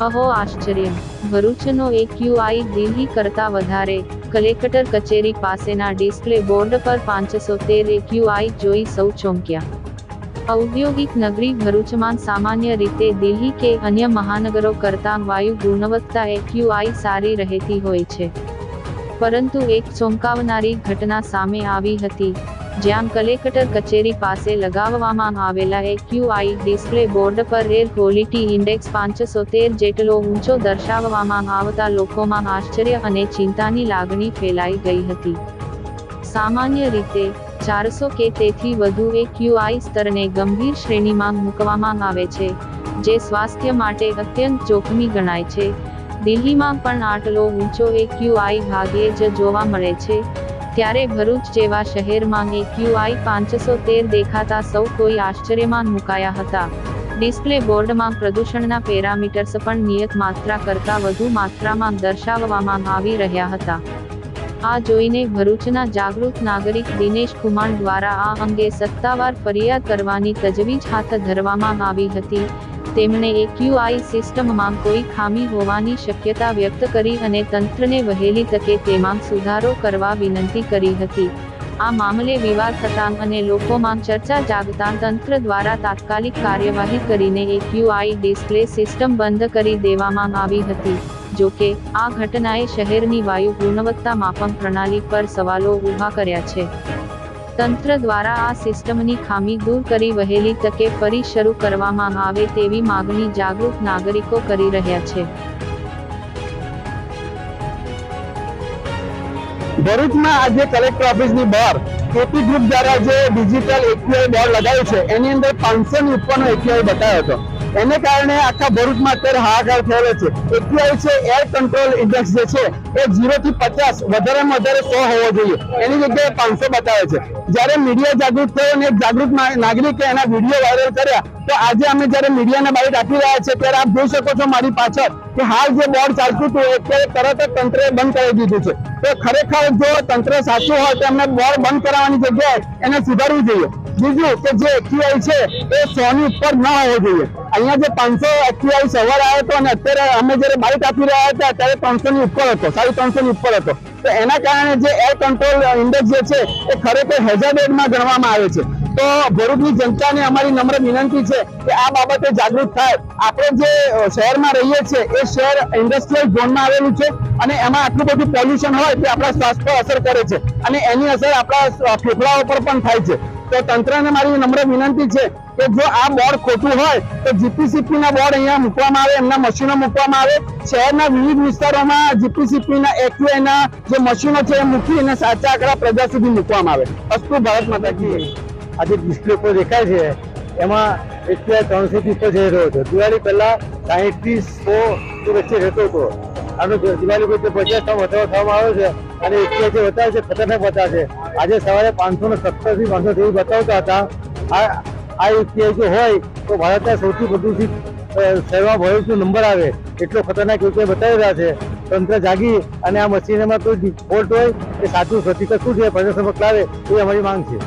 અહો આશ્ચર્ય. ભરૂચનો એક્યુઆઈ દિલ્હી કરતા વધારે. કલેક્ટર કચેરી પાસેના ડિસ્પ્લે બોર્ડ પર પાંચસો તેર એક્યુઆઈ જોઈ સૌ ચોંક્યા. ઔદ્યોગિક નગરી ભરૂચમાં સામાન્ય રીતે દિલ્હી કે અન્ય મહાનગરો કરતાં વાયુ ગુણવત્તા એક્યુઆઈ સારી રહેતી હોય છે. પરંતુ એક ચોંકાવનારી ઘટના સામે આવી હતી. જ્યાં કલેક્ટર કચેરી પાસે લગાવવામાં આવેલા એક્યુઆઈ ડિસ્પ્લે બોર્ડ પર એર ક્વોલિટી ઇન્ડેક્સ પાંચસો તેર જેટલો ઊંચો દર્શાવવામાં આવતા લોકોમાં આશ્ચર્ય અને ચિંતાની લાગણી ફેલાઈ ગઈ હતી. સામાન્ય રીતે, ચારસો કે તેથી વધુ એક્યુઆઈ સ્તરને ગંભીર શ્રેણીમાં મૂકવામાં આવે છે, જે સ્વાસ્થ્ય માટે અત્યંત જોખમી ગણાય છે. દિલ્હીમાં પણ આટલો ઊંચો એક્યુઆઈ ભાગ્યે જ જોવા મળે છે ત્યારે ભરૂચ જેવા શહેરમાં એક્યુઆઈ પાંચસો તેર દેખાતા સૌ કોઈ આશ્ચર્યમાં મુકાયા હતા. ડિસ્પ્લે બોર્ડમાં પ્રદૂષણના પેરામીટર્સ પણ નિયત માત્રા કરતાં વધુ માત્રામાં દર્શાવવામાં આવી રહ્યા હતા. આ જોઈને ભરૂચના જાગૃત નાગરિક દિનેશ કુમાર દ્વારા આ અંગે સત્તાવાર ફરિયાદ કરવાની તજવીજ હાથ ધરવામાં આવી હતી. તેમણે એક્યુઆઈ સિસ્ટમમાં કોઈ ખામી હોવાની શક્યતા વ્યક્ત કરી અને તંત્રને વહેલી તકે તેમાં સુધારો કરવા વિનંતી કરી હતી. આ મામલે વિવાદ થતાં અને લોકોમાં ચર્ચા જાગતા તંત્ર દ્વારા તાત્કાલિક કાર્યવાહી કરીને એક્યુઆઈ ડિસ્પ્લે સિસ્ટમ બંધ કરી દેવામાં આવી હતી. જોકે આ ઘટનાએ શહેરની વાયુ ગુણવત્તા માપન પ્રણાલી પર સવાલો ઊભા કર્યા છે. તંત્ર દ્વારા આ સિસ્ટમની ખામી દૂર કરી વહેલી તકે ફરી શરૂ કરવામાં આવે તેવી માગણી જાગૃત નાગરિકો કરી રહ્યા છે. ભરૂચમાં આજે કલેક્ટર ઓફિસની બહાર કેપી ગ્રુપ દ્વારા જે ડિજિટલ એપીઆઈ બોર્ડ લગાવ્યું છે, એની અંદર પાંચસો ની ઉપરનો એપીઆઈ બતાવ્યો હતો. એને કારણે આખા ભરૂચમાં અત્યારે હાહાકાર થયેલો છે. એક્યુઆઈ છે એર કંટ્રોલ ઇન્ડેક્સ જે છે, એ ઝીરો થી પચાસ, વધારેમાં વધારે સો હોવો જોઈએ. એની જગ્યાએ પાંચસો બતાવે છે. જ્યારે મીડિયા જાગૃત થયો અને એક જાગૃત નાગરિકે એના વીડિયો વાયરલ કર્યા, તો આજે અમે જ્યારે મીડિયાને બાઇટ આપી રહ્યા છે ત્યારે આપ જોઈ શકો છો મારી પાછળ કે હાલ જે બોર્ડ ચાલતું હતું અત્યારે તરત જ તંત્રએ બંધ કરી દીધું છે. તો ખરેખર જો તંત્ર સાચું હોય, તો એમને બોર્ડ બંધ કરાવવાની જગ્યાએ એને સુધારવું જોઈએ. બીજું કે જે એક્યુઆઈ છે, એ સોની ઉપર ન હોવો જોઈએ. અહીંયા જે પાંચસો એક્યુઆઈ સવાર આવ્યો હતો અને અત્યારે અમે જ્યારે બાઇક આપી રહ્યા હતા, ત્યારે ત્રણસો ઉપર હતો, સાડી ત્રણસો ઉપર હતો. તો એના કારણે જે એર કંટ્રોલ ઇન્ડેક્સ જે છે, એ ખરેખર હેઝાર્ડેડમાં ગણવામાં આવે છે. તો ભરૂચની જનતાને અમારી નમ્ર વિનંતી છે કે આ બાબતે જાગૃત થાય. આપણે જે શહેરમાં રહીએ છીએ, એ શહેર ઇન્ડસ્ટ્રીયલ ઝોનમાં આવેલું છે અને એમાં આટલું બધું પોલ્યુશન હોય તે આપણા સ્વાસ્થ્ય અસર કરે છે. અને એની અસર આપણા ફેફડાઓ પર પણ થાય છે. તો તંત્રને મારી નમ્ર વિનંતી છે કે જો આ બોર્ડ ખોટું હોય, તો જીપીસીપી ના બોર્ડ અહીંયા મૂકવામાં આવે, એમના મશીનો મૂકવામાં આવે. શહેરના વિવિધ વિસ્તારોમાં જીપીસીપી ના એક્યુઆઈ ના જે મશીનો છે, એ મૂકી અને સાચા આંકડા પ્રજા સુધી મૂકવામાં આવે. અસ્તુ ભારત માતાજી. આજે ડિસ્પ્લે પર દેખાય છે. એમાં એક્યુઆઈ ત્રણસો થી ઉપર જઈ રહ્યો હતો દિવાળી પહેલા સાહીઠથી સો વચ્ચે રહેતો હતો. આનો દિવાળી પછી પચાસ ટકા વધારો થવામાં આવ્યો છે. અને એક્યુઆઈ જે બતાવે છે ખતરનાક બતાવે છે આજે સવારે પાંચસો ને સત્તરથી પાંચસો જેવું બતાવતા હતા. આ આ એક્યુઆઈ જો હોય, તો ભારતના સૌથી વધુ શહેરમાં ભયંકર નંબર આવે. એટલો ખતરનાક યુપીઆઈ બતાવી રહ્યા છે. તંત્ર જાગી અને આ મશીનમાં કોઈ ફોલ્ટ હોય, એ સાચું હકીકત શું છે પ્રદર્શન લાવે, એ અમારી માંગ છે.